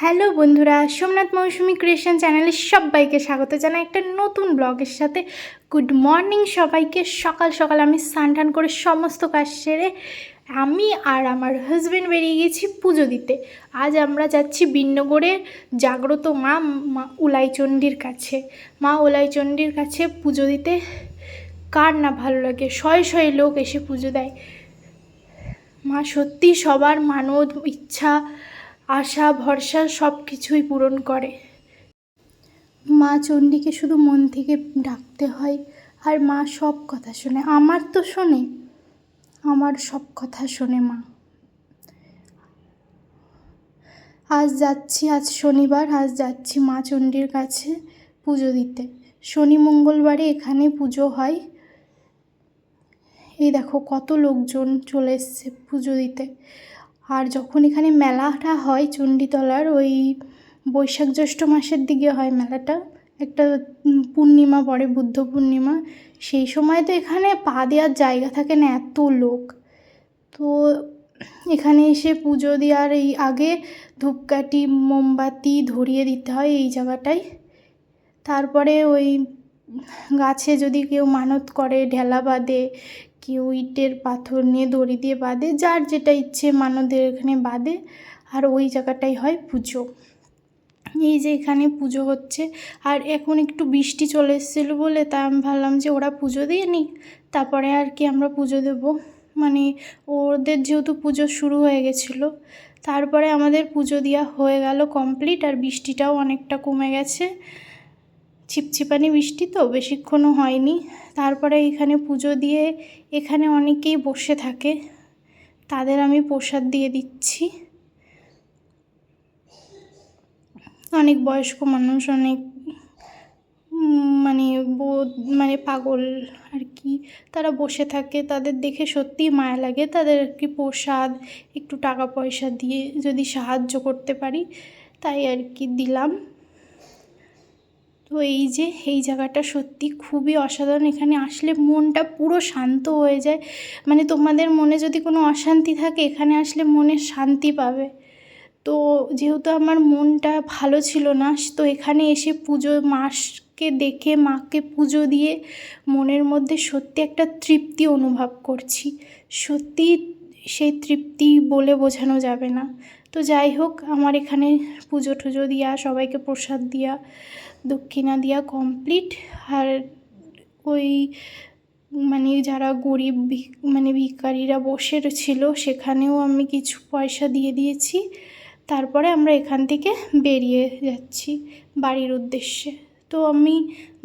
Hello বন্ধুরা, সোমনাথ মৌসুমি creation চ্যানেলে সবাইকে স্বাগত জানাই একটা নতুন ব্লগের সাথে। গুড মর্নিং সবাইকে। সকাল সকাল আমি স্নান টান করে সমস্ত কাজ সেরে আমি আর আমার হাজব্যান্ড বেরিয়ে গেছি পুজো দিতে। আজ আমরা যাচ্ছি বিন্নগড়ে জাগ্রত মা মা উলাইচণ্ডীর কাছে। মা উলাইচণ্ডীর কাছে পুজো দিতে। কার না ভালো লাগে? শয়ে শয়ে লোক এসে পুজো দেয়। মা সত্যি সবার মানত ইচ্ছা আশা, ভরসা সব কিছুই পূরণ করে। মা চণ্ডীকে শুধু মন থেকে ডাকতে হয় আর মা সব কথা শোনে। আমার তো শোনে, আমার সব কথা শোনে মা। আজ যাচ্ছি, আজ শনিবার, আজ যাচ্ছি মা চণ্ডীর কাছে পুজো দিতে। শনি মঙ্গলবারে এখানে পুজো হয়। এই দেখো কত লোকজন চলে এসছে পুজো দিতে। আর যখন এখানে মেলাটা হয় চণ্ডীতলার, ওই বৈশাখ জ্যৈষ্ঠ মাসের দিকে হয় মেলাটা, একটা পূর্ণিমা পড়ে, বুদ্ধ পূর্ণিমা, সেই সময় তো এখানে পা দেওয়ার জায়গা থাকে না, এত লোক। তো এখানে এসে পুজো দেওয়ার এই আগে ধূপকাঠি, মোমবাতি ধরিয়ে দিতে হয় এই জায়গাটায়। তারপরে ওই গাছে যদি কেউ মানত করে, ঢেলা বাঁধে কেউ ইটের পাথর নিয়ে দড়ি দিয়ে বাঁধে, যার যেটা ইচ্ছে মানদের এখানে বাঁধে, আর ওই জায়গাটাই হয় পুজো। এই যে এখানে পুজো হচ্ছে, আর এখন একটু বৃষ্টি চলে এসেছিল বলে তা আমি ভাবলাম যে ওরা পুজো দিয়ে নিক, তারপরে আর কি আমরা পুজো দেব। মানে ওদের যেহেতু পুজো শুরু হয়ে গেছিল, তারপরে আমাদের পুজো দেওয়া হয়ে গেল কমপ্লিট, আর বৃষ্টিটাও অনেকটা কমে গেছে। ছিপছিপানি বৃষ্টি তো, বেশিক্ষণও হয়নি। তারপরে এখানে পুজো দিয়ে এখানে অনেকেই বসে থাকে। তাদের আমি প্রসাদ দিয়ে দিচ্ছি। অনেক বয়স্ক মানুষ, অনেক মানে বোধ মানে পাগল আর কি, তারা বসে থাকে। তাদের দেখে সত্যিই মায়া লাগে। তাদের আর কি প্রসাদ, একটু টাকা পয়সা দিয়ে যদি সাহায্য করতে পারি, তাই আর কি দিলাম। তো এই যে, এই জায়গাটা সত্যি খুবই অসাধারণ। এখানে আসলে মনটা পুরো শান্ত হয়ে যায়। মানে তোমাদের মনে যদি কোনো অশান্তি থাকে, এখানে আসলে মনে শান্তি পাবে। তো যেহেতু আমার মনটা ভালো ছিল না, তো এখানে এসে পুজো, মাসকে দেখে, মাকে পুজো দিয়ে মনের মধ্যে সত্যি একটা তৃপ্তি অনুভব করছি। সত্যি সেই তৃপ্তি বলে বোঝানো যাবে না। তো যাই হোক, আমার এখানে পুজো টুজো দেওয়া সবাইকে প্রসাদ দেওয়া দক্ষিণা দেওয়া কমপ্লিট আর ওই মানে যারা গরিব মানে ভিখারিরা বসে ছিল সেখানেও আমি কিছু পয়সা দিয়ে দিয়েছি। তারপরে আমরা এখান থেকে বেরিয়ে যাচ্ছি বাড়ির উদ্দেশ্যে। তো আমি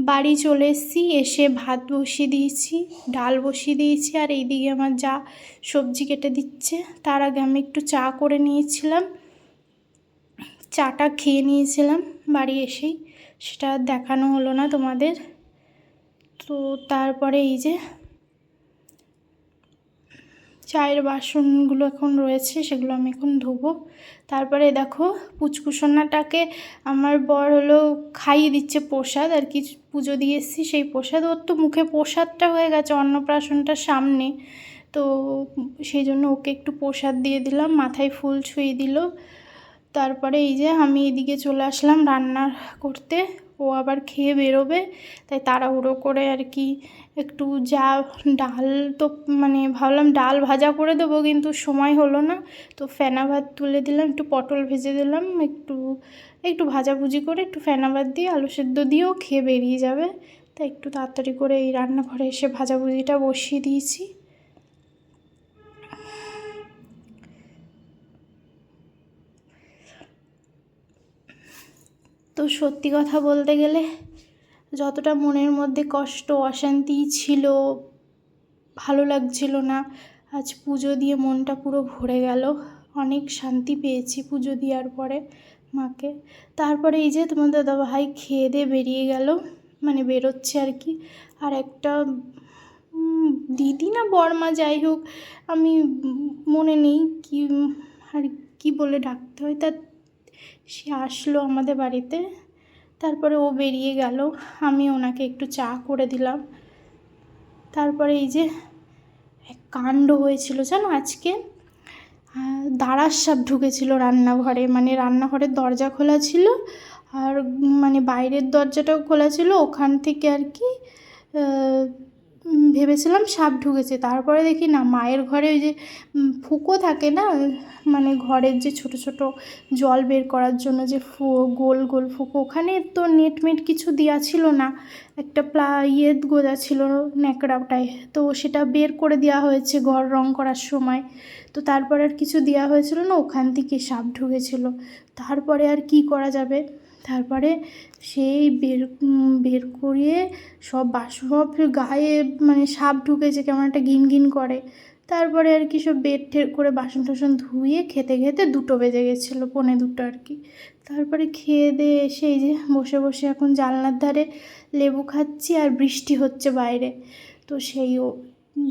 বাড়ি চলে এসেছি, এসে ভাত বসিয়ে দিয়েছি, ডাল বসিয়ে দিয়েছি আর এইদিকে আমার যা সবজি কেটে দিচ্ছে, তার আগে আমি একটু চা করে নিয়েছিলাম। চাটা খেয়ে নিয়েছিলাম বাড়ি এসেই। সেটা দেখানো হলো না তোমাদের। তো তারপরে এই যে চায়ের বাসনগুলো এখন রয়েছে, সেগুলো আমি এখন ধোবো। তারপরে দেখো পুচকুসোনাটাকে আমার বর হলো খাইয়ে দিচ্ছে প্রসাদ, আর কি পুজো দিয়ে এসেছি সেই প্রসাদ। ওর তো মুখে প্রসাদটা হয়ে গেছে অন্নপ্রাশনটার সামনে। তো সেই জন্য ওকে একটু প্রসাদ দিয়ে দিলাম, মাথায় ফুল ছুঁয়ে দিল। তারপরে এই যে আমি এদিকে চলে আসলাম রান্না করতে। ও আবার খেয়ে বেরোবে। তাই তাড়াহুড়ো করে আর কি একটু যা ডাল তো মানে ভাবলাম ডাল ভাজা করে দেবো কিন্তু সময় হলো না। তো ফেনা ভাত তুলে দিলাম, একটু পটল ভেজে দিলাম, একটু একটু ভাজাভুজি করে একটু ফেনা ভাত দিয়ে আলু সেদ্ধ দিয়েও খেয়ে বেরিয়ে যাবে। তাই একটু তাড়াতাড়ি করে এই রান্নাঘরে এসে ভাজাভুজিটা বসিয়ে দিয়েছি। তো সত্যি কথা বলতে গেলে যতটা মনের মধ্যে কষ্ট, অশান্তি ছিল, ভালো লাগছিল না। আজ পুজো দিয়ে মনটা পুরো ভরে গেল। অনেক শান্তি পেয়েছি পুজো দেওয়ার পরে মাকে। তারপরে এই যে তোমার দাদা ভাই খেয়ে দিয়ে বেরিয়ে গেল মানে বেরোচ্ছে আর কি। আর একটা দিদি না বর্মা যাই হোক, আমি মনে নেই কি, আর কি বলে ডাকতে হয় তা সে আসলো আমাদের বাড়িতে। তারপরে ও বেরিয়ে গেল। আমি ওনাকে একটু চা করে দিলাম। তারপরে এই যে এক কাণ্ড হয়েছিল, জানো আজকে? দাঁড়ার সাপ ঢুকেছিল রান্নাঘরে। মানে রান্নাঘরের দরজা খোলা ছিল আর মানে বাইরের দরজাটাও খোলা ছিল। ওখান থেকে আর কি ভেবেছিলাম সাপ ঢুকেছে। তারপরে দেখি না, মায়ের ঘরে ওই যে ফুঁকো থাকে না? মানে ঘরের যে ছোট ছোট জল বের করার জন্য যে ফু, গোল গোল ফুঁকো, ওখানে তো নেট মেট কিছু দেওয়া ছিল না। একটা প্লা ইয়ে গোজা ছিল ন্যাকড়াটায়। তো সেটা বের করে দেওয়া হয়েছে ঘর রং করার সময়। তো তারপরে আর কিছু দেওয়া হয়েছিল না? ওখান থেকে সাপ ঢুকেছিল। তারপরে আর কি করা যাবে? তারপরে সেই বের বের করিয়ে সব বাসন সব গায়ে মানে সাপ ঢুকেছে, কেমন একটা গিন গিন করে। তারপরে আর কি সব বেড ঠের করে বাসন টাসন ধুয়ে খেতে খেতে দুটো বেজে গেছিল, পৌনে দুটো আর কি। তারপরে খেয়ে দিয়ে এসে এই যে বসে বসে এখন জানলার ধারে লেবু খাচ্ছি আর বৃষ্টি হচ্ছে বাইরে। তো সেই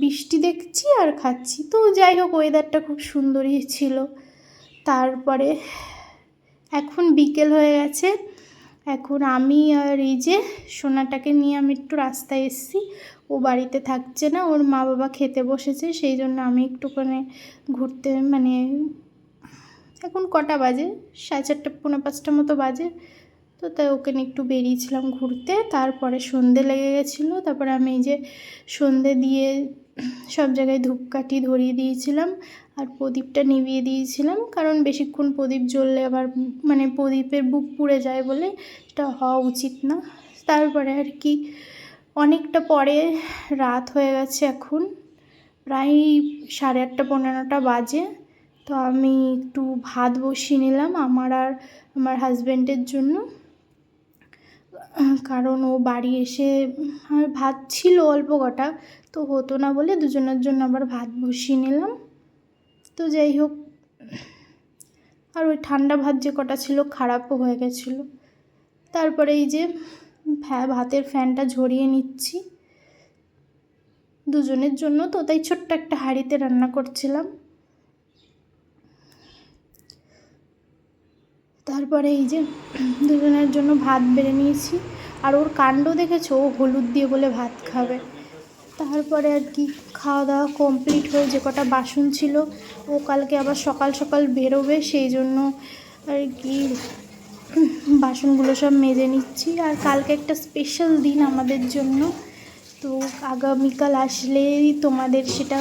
বৃষ্টি দেখছি আর খাচ্ছি। তো যাই হোক ওয়েদারটা খুব সুন্দরই ছিল। তারপরে এখন বিকেল হয়ে গেছে। এখন আমি আর এই যে সোনাটাকে নিয়ে আমি একটু রাস্তায় এসেছি। ও বাড়িতে থাকছে না, ওর মা বাবা খেতে বসেছে, সেই জন্য আমি একটুখানি ঘুরতে মানে এখন কটা বাজে? সাড়ে চারটে, পৌনে পাঁচটা মতো বাজে। তো তাই ওকে নিয়ে একটু বেরিয়েছিলাম ঘুরতে। তারপরে সন্ধে লেগে গেছিল, তারপরে আমি এই যে সন্ধে দিয়ে সব জায়গায় ধূপকাঠি ধরিয়ে দিয়েছিলাম আর প্রদীপটা নিভিয়ে দিয়েছিলাম। কারণ বেশিক্ষণ প্রদীপ জ্বললে আবার মানে প্রদীপের বুক পুড়ে যায় বলে এটা হওয়া উচিত না। তারপরে আর কি, অনেকটা পরে রাত হয়ে গেছে এখন, প্রায় সাড়ে আটটা পনেরোটা বাজে। তো আমি একটু ভাত বসিয়ে নিলাম আমার আর আমার হাজব্যান্ডের জন্য। কারণ ও বাড়ি এসে আর ভাত ছিল অল্প কটা, তো হতো না বলে দুজনের জন্য আবার ভাত বসিয়ে নিলাম। তো যাই হোক, আর ওই ঠান্ডা ভাত যে কটা ছিল খারাপও হয়ে গেছিল। তারপরে এই যে ভাতের ফ্যানটা ঝরিয়ে নিচ্ছি। দুজনের জন্য তো, তাই ছোট্ট একটা হাঁড়িতে রান্না করছিলাম। তারপরে এই যে দুজনের জন্য ভাত বেড়ে নিয়েছি। আর ওর কাণ্ড দেখেছ? ও হলুদ দিয়ে বলে ভাত খাবে। তারপরে আর কি খাওয়া দাওয়া কমপ্লিট হয়ে যে কটা বাসন ছিল, ও কালকে আবার সকাল সকাল বেরোবে, সেই জন্য আর কি বাসনগুলো সব মেজে নিচ্ছি। আর কালকে একটা স্পেশাল দিন আমাদের জন্য। তো আগামীকাল আসলেই তোমাদের সেটা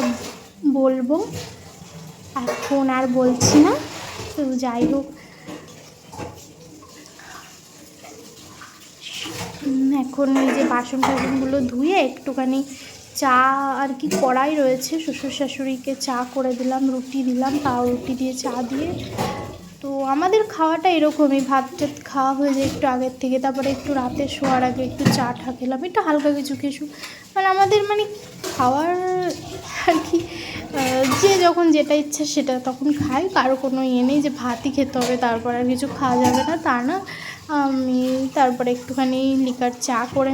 বলব। এখন আর বলছি না। তো যাই হোক। এখন ওই যে বাসন টাসনগুলো ধুয়ে একটুখানি চা আর কি কড়াই রয়েছে, শ্বশুর শাশুড়িকে চা করে দিলাম, রুটি দিলাম, তাও রুটি দিয়ে চা দিয়ে। তো আমাদের খাওয়াটা এরকমই, ভাত টাত খাওয়া হয়ে যায় একটু আগের থেকে, তারপরে একটু রাতে শোয়ার আগে একটু চা টা খেলাম, একটু হালকা কিছু কিছু মানে আমাদের মানে খাওয়ার আর কি যে যখন যেটা ইচ্ছা সেটা তখন খাই, কারও কোনো ইয়ে নেই যে ভাতই খেতে হবে, তারপর আর কিছু খাওয়া যাবে না, তা না। আমি, তারপরে একটুখানি লিকার চা করে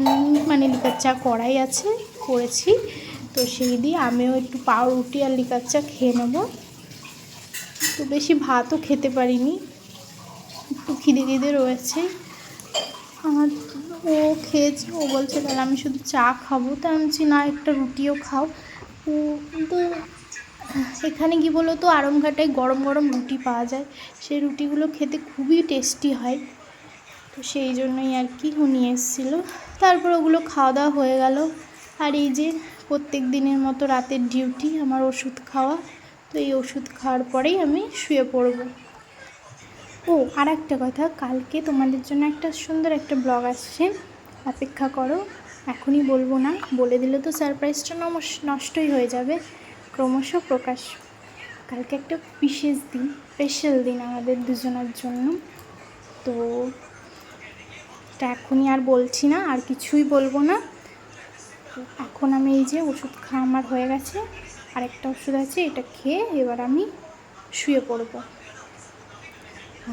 মানে লিকার চা করাই আছে, করেছি। তো সেই দিয়ে আমিও একটু পাউরুটি আর লিকার চা খেয়ে নেব। তো বেশি ভাতও খেতে পারিনি, একটু খিদে খিদে রয়েছে। আর ও খেয়েছে, ও বলছে তাহলে আমি শুধু চা খাব। তা আমি না, একটা রুটিও খাও। ও কিন্তু এখানে কি বলো তো আরামঘাটায় গরম গরম রুটি পাওয়া যায়। সেই রুটিগুলো খেতে খুবই টেস্টি হয়। তো সেই জন্যই আর কি ও নিয়ে এসেছিল। তারপর ওগুলো খাওয়া দাওয়া হয়ে গেল। আর এই যে প্রত্যেক দিনের মতো রাতের ডিউটি, আমার ওষুধ খাওয়া। তো এই ওষুধ খাওয়ার পরেই আমি শুয়ে পড়ব। ও আর একটা কথা, কালকে তোমাদের জন্য একটা সুন্দর একটা ব্লগ আসছে। অপেক্ষা করো, এখনই বলব না, বলে দিলে তো সারপ্রাইজটা নমস, নষ্টই হয়ে যাবে, ক্রমশ প্রকাশ। কালকে একটা বিশেষ দিন স্পেশাল দিন আমাদের দুজনের জন্য। তো, এটা এখনই আর বলছি না, আর কিছুই বলব না। এখন আমি এই যে ওষুধ খাওয়া আমার হয়ে গেছে, আরেকটা ওষুধ আছে, এটা খেয়ে এবার আমি শুয়ে পড়ব।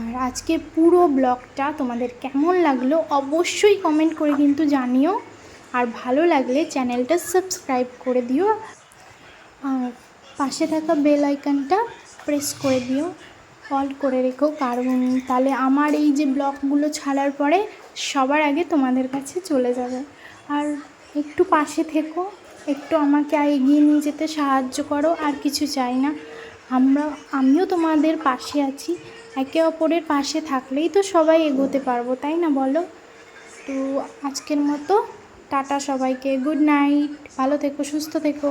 আর আজকে পুরো ব্লগটা তোমাদের কেমন লাগল অবশ্যই কমেন্ট করে কিন্তু জানিও। আর ভালো লাগলে চ্যানেলটা সাবস্ক্রাইব করে দিও। আর পাশে থাকা বেল আইকনটা প্রেস করে দিও। অল করে রেখো, কারণ তাহলে আমার এই যে ব্লগগুলো ছাড়ার পরে সবার আগে তোমাদের কাছে চলে যাবে। আর একটু পাশে থেকো, একটু আমাকে এগিয়ে নিয়ে যেতে সাহায্য করো, আর কিছু চাই না। আমরা, আমিও তোমাদের পাশে আছি। একে অপরের পাশে থাকলেই তো সবাই এগোতে পারব, তাই না বলো? তো আজকের মতো টাটা সবাইকে, গুড নাইট, ভালো থেকো, সুস্থ থেকো।